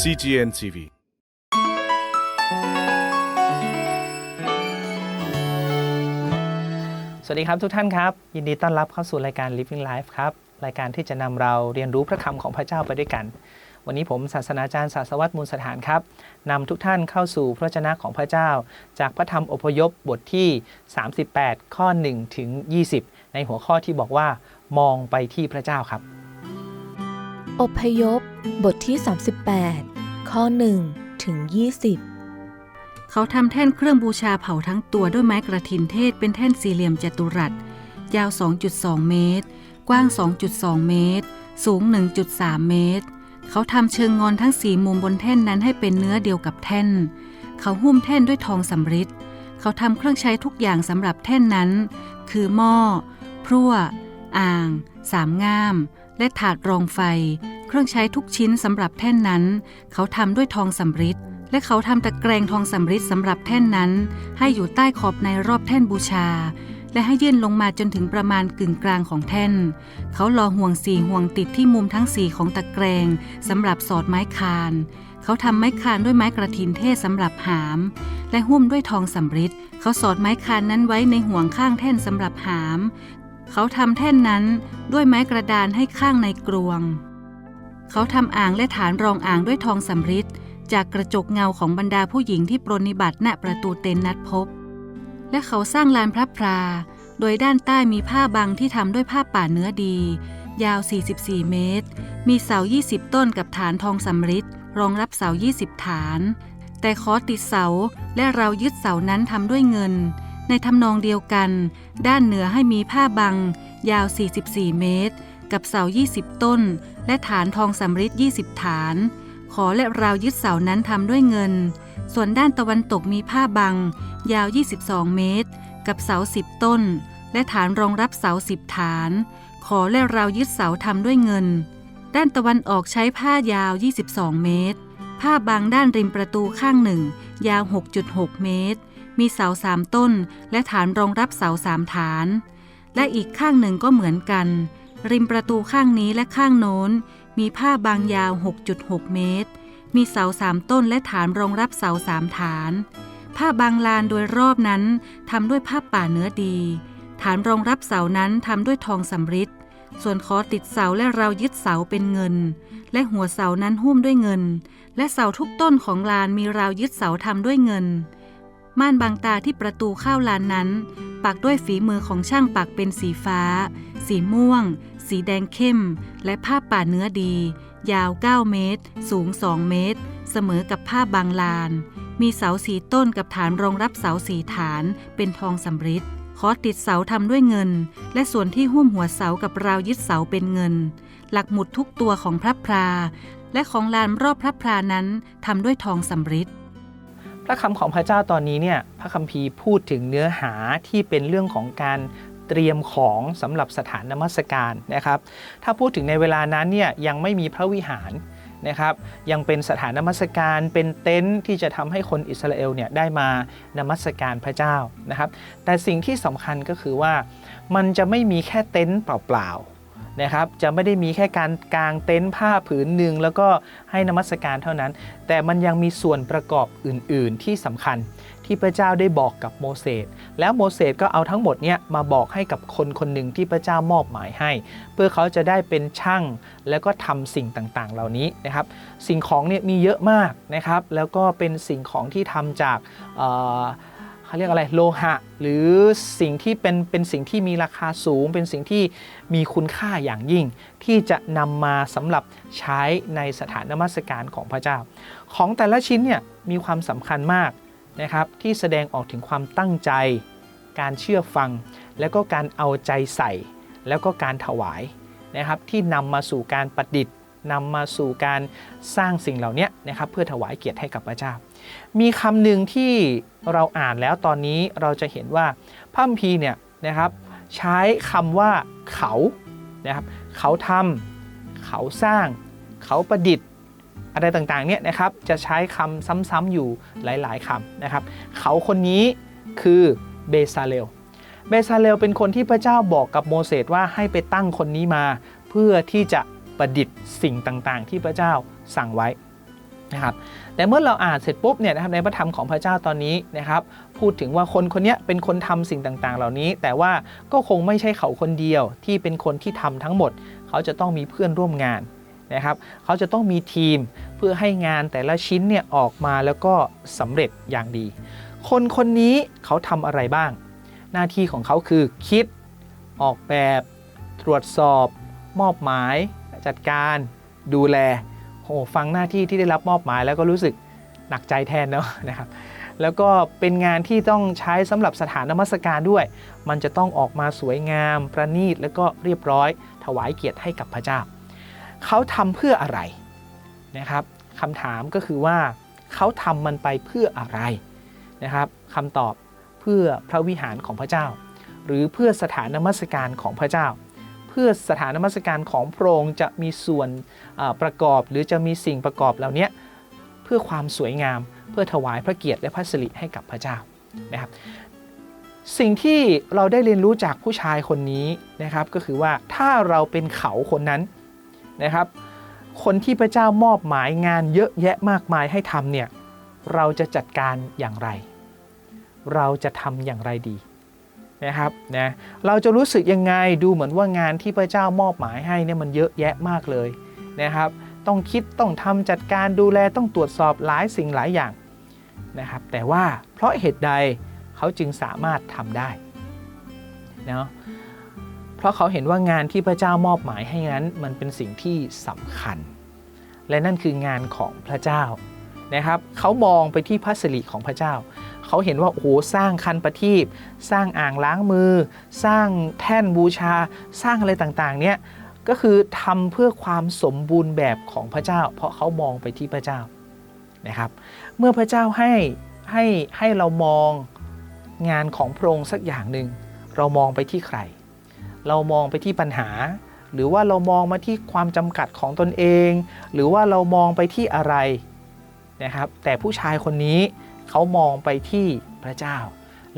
CGN TV สวัสดีครับทุกท่านครับ ยินดีต้อนรับเข้าสู่รายการ Living Life ครับ รายการที่จะนำเราเรียนรู้พระคำของพระเจ้าไปด้วยกัน วันนี้ผมศาสนาจารย์ศาสวัตมูลสถานครับนำทุกท่านเข้าสู่พระวจนะของพระเจ้า จากพระธรรมอพยพบทที่ 38 ข้อ 1 ถึง 20 ในหัวข้อที่บอกว่ามองไปที่พระเจ้าครับ อพยพ บทที่ 38 ข้อ 1 ถึง 20 เขาทำแท่นเครื่องบูชาเผาทั้งตัวด้วยไม้กระถินเทศเป็นแท่นสี่เหลี่ยมจัตุรัส ยาว 2.2 เมตร กว้าง 2.2 เมตร สูง 1.3 เมตร เขาทำเชิงงอนทั้งสี่มุมบนแท่นนั้นให้เป็นเนื้อเดียวกับแท่น เขาหุ้มแท่นด้วยทองสำริดเขาทำเครื่องใช้ทุกอย่างสำหรับแท่นนั้น คือหม้อพรั่ว อ่าง สามง่าม และถาดรองไฟ เครื่องใช้ทุกชิ้นสำหรับแท่นนั้น เขาทำด้วยทองสำริดและเขาทำตะแกรงทองสำริดสำหรับแท่นนั้น ให้อยู่ใต้ขอบในรอบแท่นบูชา และให้ยื่นลงมาจนถึงประมาณกึ่งกลางของแท่น เขาลอห่วงสี่ห่วงติดที่มุมทั้งสี่ของตะแกรงสำหรับสอดไม้คานเขาทำไม้คานด้วยไม้กระถินเทศสำหรับหาม และหุ้มด้วยทองสำริดเขาสอดไม้คานนั้นไว้ในห่วงข้างแท่นสำหรับหาม เขาทำแท่นนั้นด้วยไม้กระดานให้ข้างในกรวง เขาทำอ่างและฐานรองอ่างด้วยทองสำริดจากกระจกเงาของบรรดาผู้หญิงที่ปรนนิบัติณประตูเต็นท์นัดพบ และเขาสร้างลานพระพรา โดยด้านใต้มีผ้าบังที่ทำด้วยผ้าป่าเนื้อดี ยาว 44 เมตร มีเสา 20 ต้นกับฐานทองสำริดรองรับเสา 20 ฐาน แต่ขอติดเสาและเรายึดเสานั้นทำด้วยเงิน ในทำนองเดียวกัน ด้านเหนือให้มีผ้าบัง ยาว 44 เมตร กับเสา 20 ต้น และฐานทองสำริด20 ฐาน ขอและราวยึดเสานั้นทำด้วยเงิน ส่วนด้านตะวันตกมีผ้าบัง ยาว 22 เมตร กับเสา 10 ต้น และฐานรองรับเสา 10 ฐาน ขอและราวยึดเสาทำด้วยเงิน ด้านตะวันออกใช้ผ้ายาว 22 เมตร ผ้าบางด้านริมประตูข้างหนึ่ง ยาว 6.6 เมตร มีเสาสามต้น และฐานรองรับเสาสามฐาน และอีกข้างหนึ่งก็เหมือนกัน ริมประตูข้างนี้และข้างโน้น มีผ้าบางยาว 6.6 เมตร มีเสาสามต้นและฐานรองรับเสาสามฐาน ผ้าบางลานโดยรอบนั้นทำด้วยผ้าป่าเนื้อดี ฐานรองรับเสานั้นทำด้วยทองสำริดส่วนขอติดเสาและเรายึดเสาเป็นเงิน และหัวเสานั้นหุ้มด้วยเงิน และเสาทุกต้นของลานมีราวยึดเสาทำด้วยเงิน ม่านบางตาที่ประตูเข้าลานนั้น ปักด้วยฝีมือของช่างปักเป็นสีฟ้า สีม่วง สีแดงเข้ม และผ้าป่าเนื้อดี ยาว 9 เมตร สูง 2 เมตร เสมอกับผ้าบางลาน มีเสาสีต้นกับฐานรองรับเสาสีฐานเป็นทองสำริดขอติดเสาทำด้วยเงิน และส่วนที่หุ้มหัวเสากับราวยึดเสาเป็นเงิน หลักหมุดทุกตัวของพระพรา และของลานรอบพระพรานั้นทำด้วยทองสำริด พระคำของพระเจ้าตอนนี้เนี่ยพระคัมภีร์พูดถึงเนื้อหาที่เป็นเรื่องของการเตรียมของสำหรับสถานนมัสการนะครับ ถ้าพูดถึงในเวลานั้นเนี่ยยังไม่มีพระวิหารนะครับยังเป็นสถานนมัสการเป็นเต็นท์ที่จะทำให้คนอิสราเอลเนี่ยได้มานมัสการพระเจ้านะครับ แต่สิ่งที่สำคัญก็คือว่ามันจะไม่มีแค่เต็นท์เปล่าๆ นะครับจะไม่ได้มีแค่การกางเต็นท์ผ้าผืนหนึ่งแล้วก็ให้นมัสการเท่านั้น แต่มันยังมีส่วนประกอบอื่น ๆ ที่สำคัญที่พระเจ้าได้บอกกับโมเสสแล้วโมเสสก็เอาทั้งหมดเนี่ยมาบอกให้กับคนคนหนึ่งที่พระเจ้ามอบหมายให้ เพื่อเขาจะได้เป็นช่างแล้วก็ทำสิ่งต่างๆ เหล่านี้นะครับ สิ่งของเนี่ยมีเยอะมากนะครับ แล้วก็เป็นสิ่งของที่ทำจาก เขาเรียกอะไรโลหะ หรือสิ่งที่เป็นเป็นสิ่งที่มีราคาสูง เป็นสิ่งที่มีคุณค่าอย่างยิ่ง ที่จะนำมาสำหรับใช้ในสถานนมัสการของพระเจ้า ของแต่ละชิ้นเนี่ยมีความสำคัญมากนะครับที่แสดงออกถึงความตั้งใจ การเชื่อฟัง แล้วก็การเอาใจใส่ แล้วก็การถวายนะครับที่นำมาสู่การประดิษฐ์ นำมาสู่การสร้างสิ่งเหล่านี้นะครับเพื่อถวายเกียรติให้กับพระเจ้า มีคำหนึ่งที่เราอ่านแล้วตอนนี้เราจะเห็นว่าพระคัมภีร์เนี่ยนะครับใช้คำว่าเขานะครับเขาทำเขาสร้าง เขาประดิษฐ์ อะไรต่างๆเนี่ยนะครับจะใช้คำซ้ำๆอยู่หลายๆคำนะครับ เขาคนนี้คือเบซาเลลเบซาเลลเป็นคนที่พระเจ้าบอกกับโมเสสว่าให้ไปตั้งคนนี้มา เพื่อที่จะ ประดิษฐ์สิ่งต่างๆ ที่พระเจ้าสั่งไว้นะครับแต่เมื่อเราอ่านเสร็จปุ๊บเนี่ยนะครับในพระธรรมของพระเจ้าตอนนี้นะครับพูดถึงว่าคนคนนี้เป็นคนทำสิ่งต่างๆ เหล่านี้ แต่ว่าก็คงไม่ใช่เขาคนเดียวที่เป็นคนที่ทำทั้งหมด เขาจะต้องมีเพื่อนร่วมงานนะครับเขาจะต้องมีทีมเพื่อให้งานแต่ละชิ้นเนี่ยออกมาแล้วก็สำเร็จอย่างดี คนคนนี้เขาทำอะไรบ้าง หน้าที่ของเขาคือคิดออกแบบ ตรวจสอบ มอบหมาย จัดการดูแลโอ้ฟังหน้าที่ที่ได้รับมอบหมาย แล้วก็รู้สึกหนักใจแทนเนาะนะครับแล้วก็เป็นงานที่ต้องใช้สำหรับสถานนมัสการด้วย มันจะต้องออกมาสวยงาม ประณีต แล้วก็เรียบร้อย ถวายเกียรติให้กับพระเจ้า เขาทำเพื่ออะไรนะครับคำถามก็คือว่าเขาทำมันไปเพื่ออะไรนะครับคำตอบเพื่อพระวิหารของพระเจ้า หรือเพื่อสถานนมัสการของพระเจ้า เพื่อสถานมัสการของพระองค์จะมีส่วนประกอบ หรือจะมีสิ่งประกอบเหล่านี้เพื่อความสวยงาม เพื่อถวายพระเกียรติและพระสิริให้กับพระเจ้านะครับสิ่งที่เราได้เรียนรู้จากผู้ชายคนนี้นะครับ ก็คือว่าถ้าเราเป็นเขาคนนั้นนะครับ คนที่พระเจ้ามอบหมายงานเยอะแยะมากมายให้ทำเนี่ยเราจะจัดการอย่างไร เราจะทำอย่างไรดี นะครับนะเราจะรู้สึกยังไงดูเหมือนว่างานที่พระเจ้ามอบหมายให้เนี่ยมันเยอะแยะมากเลยนะครับ ต้องคิดต้องทำจัดการดูแลต้องตรวจสอบหลายสิ่งหลายอย่างนะครับ แต่ว่าเพราะเหตุใดเขาจึงสามารถทำได้เนาะเพราะเขาเห็นว่างานที่พระเจ้ามอบหมายให้นั้นมันเป็นสิ่งที่สำคัญ และนั่นคืองานของพระเจ้านะครับ เขามองไปที่พระสิริของพระเจ้า เขาเห็นว่าโอ้โหสร้างคันประทีปสร้างอ่างล้างมือ สร้างแท่นบูชา สร้างอะไรต่างๆ เนี่ยก็คือทำเพื่อความสมบูรณ์แบบของพระเจ้า เพราะเขามองไปที่พระเจ้านะครับ เมื่อพระเจ้าให้ให้ให้เรามองงานของพระองค์สักอย่างหนึ่งเรามองไปที่ใคร เรามองไปที่ปัญหา หรือว่าเรามองมาที่ความจำกัดของตนเอง หรือว่าเรามองไปที่อะไรนะครับ แต่ผู้ชายคนนี้ เขามองไปที่พระเจ้า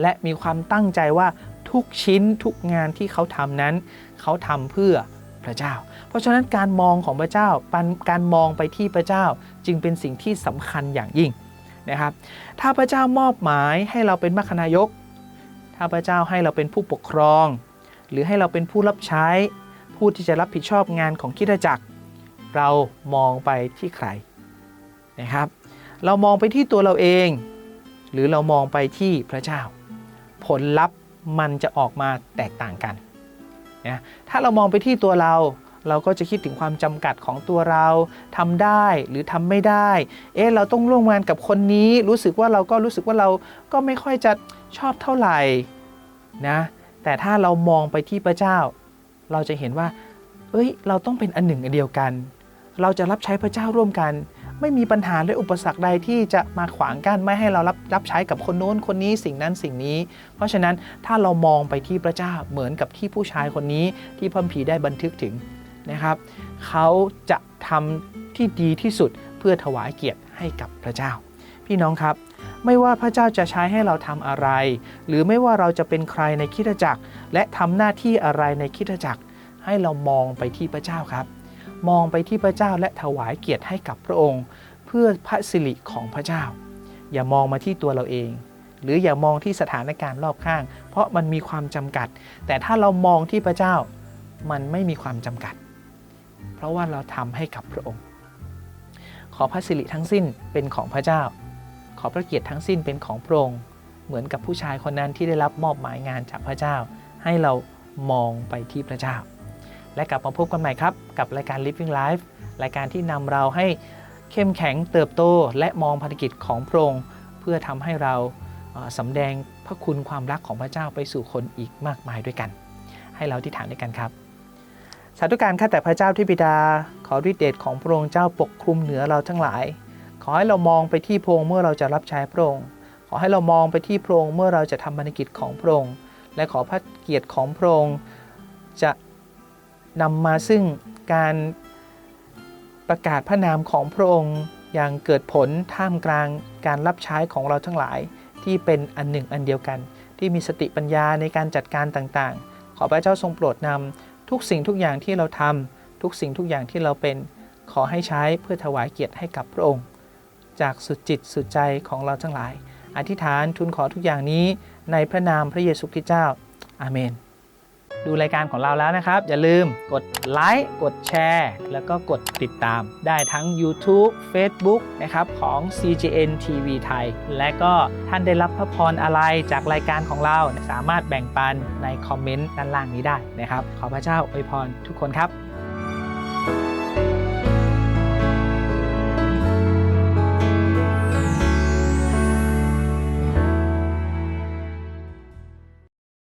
และมีความตั้งใจว่าทุกชิ้นทุกงานที่เขาทำนั้น เขาทำเพื่อพระเจ้า เพราะฉะนั้นการมองของพระเจ้าการมองไปที่พระเจ้าจึงเป็นสิ่งที่สำคัญอย่างยิ่งนะครับ ถ้าพระเจ้ามอบหมายให้เราเป็นมัคคณายก ถ้าพระเจ้าให้เราเป็นผู้ปกครอง หรือให้เราเป็นผู้รับใช้ ผู้ที่จะรับผิดชอบงานของคิดจักร เรามองไปที่ใครนะครับ เรามองไปที่ตัวเราเอง หรือเรามองไปที่พระเจ้า ผลลัพธ์มันจะออกมาแตกต่างกันนะถ้าเรามองไปที่ตัวเราเราก็จะคิดถึงความจำกัดของตัวเราทำได้หรือทำไม่ได้ เอ๊ะเราต้องร่วมงานกับคนนี้ รู้สึกว่าเราก็รู้สึกว่าเราก็ไม่ค่อยจะชอบเท่าไหร่นะ แต่ถ้าเรามองไปที่พระเจ้า เราจะเห็นว่า เอ้ย เราต้องเป็นอันหนึ่งอันเดียวกัน เราจะรับใช้พระเจ้าร่วมกัน ไม่มีปัญหาและอุปสรรคใดที่จะมาขวางกั้นไม่ให้เรารับรับใช้กับคนโน้นคนนี้สิ่งนั้นสิ่งนี้ เพราะฉะนั้นถ้าเรามองไปที่พระเจ้าเหมือนกับที่ผู้ชายคนนี้ที่พระคัมภีได้บันทึกถึงนะครับเขาจะทำที่ดีที่สุดเพื่อถวายเกียรติให้กับพระเจ้า พี่น้องครับ ไม่ว่าพระเจ้าจะใช้ให้เราทำอะไร หรือไม่ว่าเราจะเป็นใครในคริสตจักร และทำหน้าที่อะไรในคริสตจักร ให้เรามองไปที่พระเจ้าครับ มองไปที่พระเจ้าและถวายเกียรติให้กับพระองค์ เพื่อพระสิริของพระเจ้า อย่ามองมาที่ตัวเราเอง หรืออย่ามองที่สถานการณ์รอบข้าง เพราะมันมีความจำกัด แต่ถ้าเรามองที่พระเจ้ามันไม่มีความจำกัด เพราะว่าเราทำให้กับพระองค์ ขอพระสิริทั้งสิ้นเป็นของพระเจ้า ขอพระเกียรติทั้งสิ้นเป็นของพระองค์เหมือนกับผู้ชายคนนั้นที่ได้รับมอบหมายงานจากพระเจ้า ให้เรามองไปที่พระเจ้า และกลับมาพบกันใหม่ครับ กับรายการ Living Life รายการที่นำเราให้เข้มแข็งเติบโต และมองภารกิจของพระองค์เพื่อทำให้เราสำแดงพระคุณความรักของพระเจ้าไปสู่คนอีกมากมายด้วยกัน ให้เราที่ฐานด้วยกันครับ สาธุการข้าแต่พระเจ้าที่บิดา ขอฤทธิเดชของพระองค์เจ้าปกคลุมเหนือเราทั้งหลาย ขอให้เรามองไปที่พระองค์เมื่อเราจะรับใช้พระองค์ ขอให้เรามองไปที่พระองค์เมื่อเราจะทำภารกิจของพระองค์ และขอพระเกียรติของพระองค์จะ นำมาซึ่งการประกาศพระนามของพระองค์อย่างเกิดผลท่ามกลางการรับใช้ของเราทั้งหลายที่เป็นอันหนึ่งอันเดียวกัน ที่มีสติปัญญาในการจัดการต่างๆ ขอพระเจ้าทรงโปรดนำทุกสิ่งทุกอย่างที่เราทำทุกสิ่งทุกอย่างที่เราเป็นขอให้ใช้เพื่อถวายเกียรติให้กับพระองค์ จากสุดจิตสุดใจของเราทั้งหลาย อธิษฐานทูลขอทุกอย่างนี้ในพระนามพระเยซูคริสต์เจ้า อาเมน ดูรายการของเราแล้วนะครับ อย่าลืมกดไลค์กดแชร์ แล้วก็กดติดตาม ได้ทั้ง YouTube Facebook นะครับของ CGN TV ไทย และก็ท่านได้รับพระพรอะไรจากรายการของเรา สามารถแบ่งปันในคอมเมนต์ด้านล่างนี้ได้นะครับ ขอพระเจ้าอวยพรทุกคนครับ